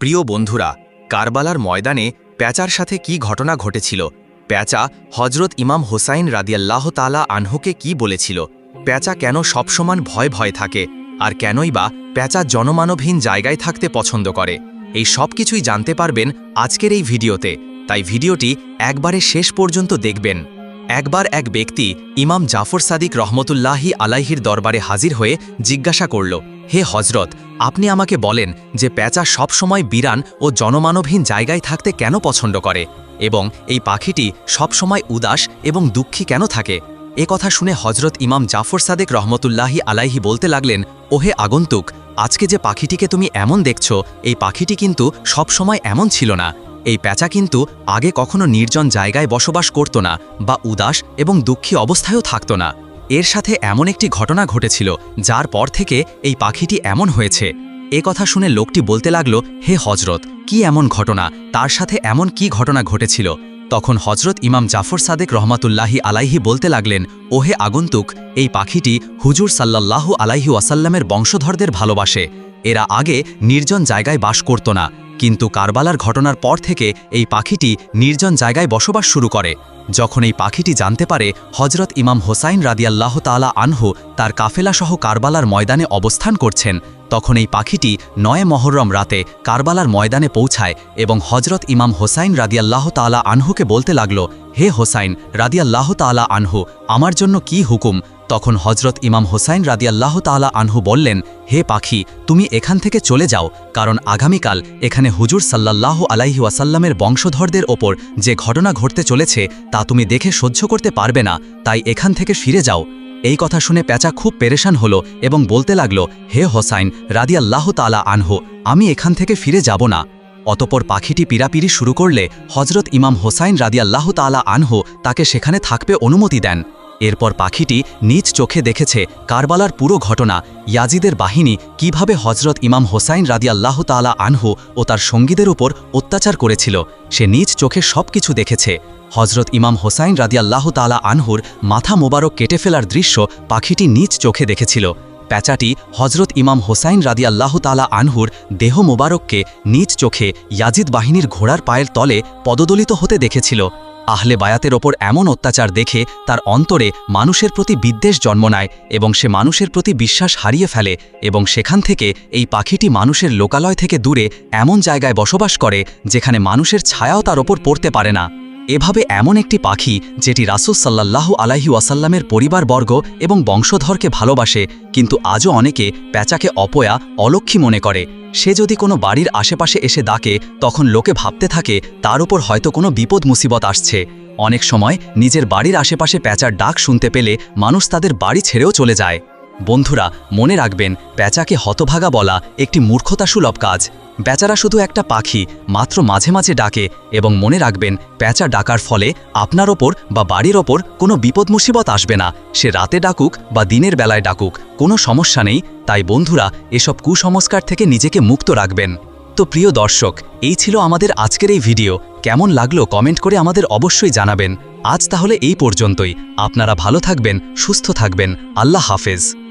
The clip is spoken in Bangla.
প্রিয় বন্ধুরা, কারবালার ময়দানে প্যাচার সাথে কি ঘটনা ঘটেছিল? প্যাচা হজরত ইমাম হোসাইন রাদিয়াল্লাহ তালা আনহুকে কি বলেছিল? প্যাচা কেন সবসমান ভয় ভয় থাকে? আর কেনই বা প্যাচা জনমানবহীন জায়গায় থাকতে পছন্দ করে? এই সব কিছুই জানতে পারবেন আজকের এই ভিডিওতে। তাই ভিডিওটি একবারে শেষ পর্যন্ত দেখবেন। একবার এক ব্যক্তি ইমাম জাফর সাদিক রহমতুল্লাহি আলাইহির দরবারে হাজির হয়ে জিজ্ঞাসা করল, হে হজরত আপনি আমাকে বলেন যে প্যাঁচা সবসময় বিরান ও জনমানবহীন জায়গায় থাকতে কেন পছন্দ করে? এবং এই পাখিটি সবসময় উদাস এবং দুঃখী কেন থাকে? এ কথা শুনে হজরত ইমাম জাফর সাদেক রহমতুল্লাহি আলাইহি বলতে লাগলেন, ওহে আগন্তুক, আজকে যে পাখিটিকে তুমি এমন দেখছ, এই পাখিটি কিন্তু সবসময় এমন ছিল না। এই প্যাঁচা কিন্তু আগে কখনো নির্জন জায়গায় বসবাস করত না বা উদাস এবং দুঃখী অবস্থায়ও থাকত না। এর সাথে এমন একটি ঘটনা ঘটেছিল, যার পর থেকে এই পাখিটি এমন হয়েছে। এ কথা শুনে লোকটি বলতে লাগল, হে হজরত কি এমন ঘটনা? তার সাথে এমন কি ঘটনা ঘটেছিল? তখন হজরত ইমাম জাফর সাদেক রহমাতুল্লাহি আলাইহি বলতে লাগলেন, ওহে আগন্তুক, এই পাখিটি হুজুর সাল্লাল্লাহু আলাইহি ওয়াসাল্লামের বংশধরদের ভালোবাসে। এরা আগে নির্জন জায়গায় বাস করত না। কিন্তু কারবালার ঘটনার পর থেকে এই পাখিটি নির্জন জায়গায় বসবাস শুরু করে। যখন এই পাখিটি জানতে পারে হজরত ইমাম হোসাইন রাদিয়াল্লাহ তালা আনহু তার কাফেলাসহ কারবালার ময়দানে অবস্থান করছেন, তখন এই পাখিটি নয় মহরম রাতে কারবালার ময়দানে পৌঁছায় এবং হজরত ইমাম হোসাইন রাদিয়াল্লাহ তালা আনহুকে বলতে লাগল, হে হোসাইন, রাদিয়াল্লাহ তালা আনহু, আমার জন্য কি হুকুম? তখন হজরত ইমাম হোসাইন রাদিয়াল্লাহ তালা আনহু বললেন, হে পাখি, তুমি এখান থেকে চলে যাও, কারণ আগামীকাল এখানে হুজুর সাল্লাল্লাহু আলাইহি ওয়াসাল্লামের বংশধরদের ওপর যে ঘটনা ঘটতে চলেছে, তা তুমি দেখে সহ্য করতে পারবে না, তাই এখান থেকে ফিরে যাও। এই কথা শুনে প্যাঁচা খুব পেরেশান হল এবং বলতে লাগল, হে হোসাইন, রাদিয়াল্লাহ তালা আনহু, আমি এখান থেকে ফিরে যাব না। অতপর পাখিটি পিরাপিরি শুরু করলে হজরত ইমাম হোসাইন রাদিয়াল্লাহ তালা আনহু তাকে সেখানে থাকবে অনুমতি দেন। এরপর পাখিটি নিজ চোখে দেখেছে কারবালার পুরো ঘটনা, ইয়াজিদের বাহিনী কীভাবে হজরত ইমাম হোসাইন রাদিয়াল্লাহ তালা আনহু ও তার সঙ্গীদের উপর অত্যাচার করেছিল, সে নিজ চোখে সব কিছু দেখেছে। হজরত ইমাম হোসাইন রাদিয়াল্লাহ তালা আনহুর মাথা মোবারক কেটে ফেলার দৃশ্য পাখিটি নিজ চোখে দেখেছিল। প্যাঁচাটি হজরত ইমাম হোসাইন রাদিয়াল্লাহ তালা আনহুর দেহ মোবারককে নিজ চোখে ইয়াজিদ বাহিনীর ঘোড়ার পায়ের তলে পদদলিত হতে দেখেছিল। আহলে বায়াতের ওপর এমন অত্যাচার দেখে তার অন্তরে মানুষের প্রতি বিদ্বেষ জন্ম নেয় এবং সে মানুষের প্রতি বিশ্বাস হারিয়ে ফেলে এবং সেখান থেকে এই পাখিটি মানুষের লোকালয় থেকে দূরে এমন জায়গায় বসবাস করে যেখানে মানুষের ছায়াও তার ওপর পড়তে পারে না। এভাবে এমন একটি পাখি যেটি রাসুস সাল্লাল্লাহু আলাইহি ওয়াসাল্লামের পরিবারবর্গ এবং বংশধরকে ভালোবাসে, কিন্তু আজও অনেকে প্যাঁচাকে অপয়া অলক্ষী মনে করে। সে যদি কোনো বাড়ির আশেপাশে এসে ডাকে, তখন লোকে ভাবতে থাকে, তার উপর হয়তো কোনো বিপদ মুসিবত আসছে। অনেক সময় নিজের বাড়ির আশেপাশে প্যাঁচার ডাক শুনতে পেলে মানুষ তাদের বাড়ি ছেড়েও চলে যায়। বন্ধুরা, মনে রাখবেন, প্যাঁচাকে হতভাগা বলা একটি মূর্খতাসুলভ কাজ। বেচারা শুধু একটা পাখি, মাত্র মাঝে মাঝে ডাকে এবং মনে রাখবেন, প্যাঁচা ডাকার ফলে আপনার ওপর বা বাড়ির ওপর কোনো বিপদ মুসিবত আসবে না। সে রাতে ডাকুক বা দিনের বেলায় ডাকুক, কোনো সমস্যা নেই। তাই বন্ধুরা, এসব কুসংস্কার থেকে নিজেকে মুক্ত রাখবেন। তো প্রিয় দর্শক, এই ছিল আমাদের আজকের এই ভিডিও। কেমন লাগল কমেন্ট করে আমাদের অবশ্যই জানাবেন। আজ তাহলে এই পর্যন্তই। আপনারা ভালো থাকবেন, সুস্থ থাকবেন। আল্লাহ হাফেজ।